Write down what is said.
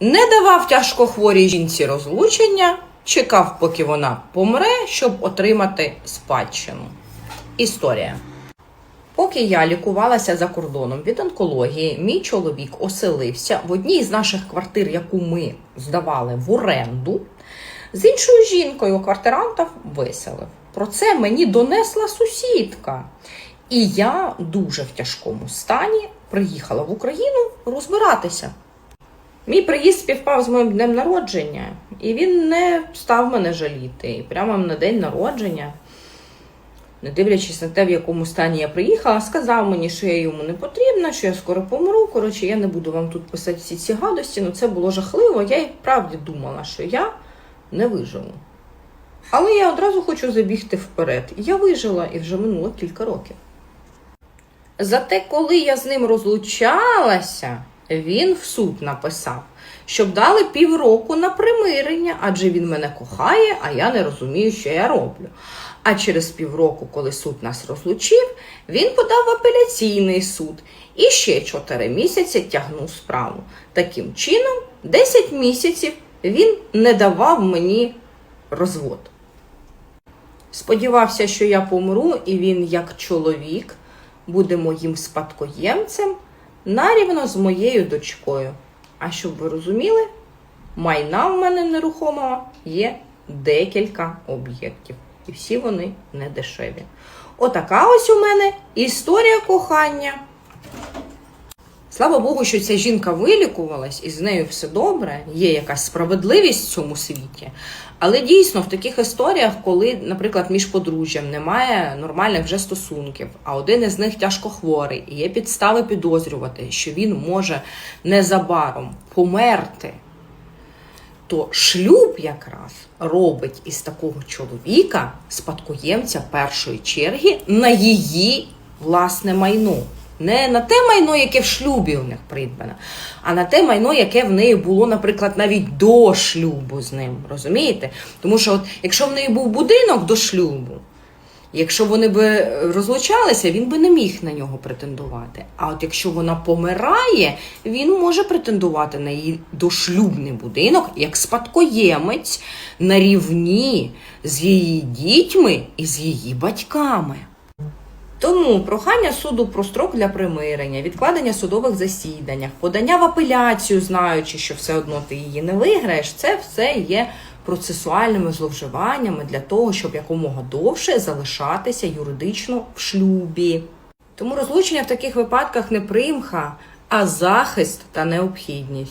не давав тяжкохворій жінці розлучення, чекав, поки вона помре, щоб отримати спадщину. Історія. Поки я лікувалася за кордоном від онкології, мій чоловік оселився в одній з наших квартир, яку ми здавали в оренду, з іншою жінкою квартирантів виселив. Про це мені донесла сусідка. І я дуже в тяжкому стані приїхала в Україну розбиратися. Мій приїзд співпав з моїм днем народження, і він не став мене жаліти. І прямо на день народження, не дивлячись на те, в якому стані я приїхала, сказав мені, що я йому не потрібна, що я скоро помру. Коротше, я не буду вам тут писати всі ці гадості, ну це було жахливо. Я і правді думала, що я не виживу. Але я одразу хочу забігти вперед. Я вижила і вже минуло кілька років. Зате, коли я з ним розлучалася, він в суд написав, щоб дали півроку на примирення, адже він мене кохає, а я не розумію, що я роблю. А через півроку, коли суд нас розлучив, він подав в апеляційний суд і ще 4 місяці тягнув справу. Таким чином, 10 місяців він не давав мені розвод. Сподівався, що я помру, і він, як чоловік, буде моїм спадкоємцем нарівно з моєю дочкою. А щоб ви розуміли, майна в мене нерухомого є декілька об'єктів, і всі вони не дешеві. Отака ось у мене історія кохання. Слава Богу, що ця жінка вилікувалась і з нею все добре, є якась справедливість в цьому світі. Але дійсно в таких історіях, коли, наприклад, між подружжям немає нормальних вже стосунків, а один із них тяжко хворий, і є підстави підозрювати, що він може незабаром померти, то шлюб якраз робить із такого чоловіка спадкоємця першої черги на її власне майно. Не на те майно, яке в шлюбі у них придбане, а на те майно, яке в неї було, наприклад, навіть до шлюбу з ним. Розумієте? Тому що, от, якщо в неї був будинок до шлюбу, якщо вони би розлучалися, він би не міг на нього претендувати. А от якщо вона помирає, він може претендувати на її дошлюбний будинок як спадкоємець на рівні з її дітьми і з її батьками. Тому прохання суду про строк для примирення, відкладення судових засіданнях, подання в апеляцію, знаючи, що все одно ти її не виграєш, це все є процесуальними зловживаннями для того, щоб якомога довше залишатися юридично в шлюбі. Тому розлучення в таких випадках не примха, а захист та необхідність.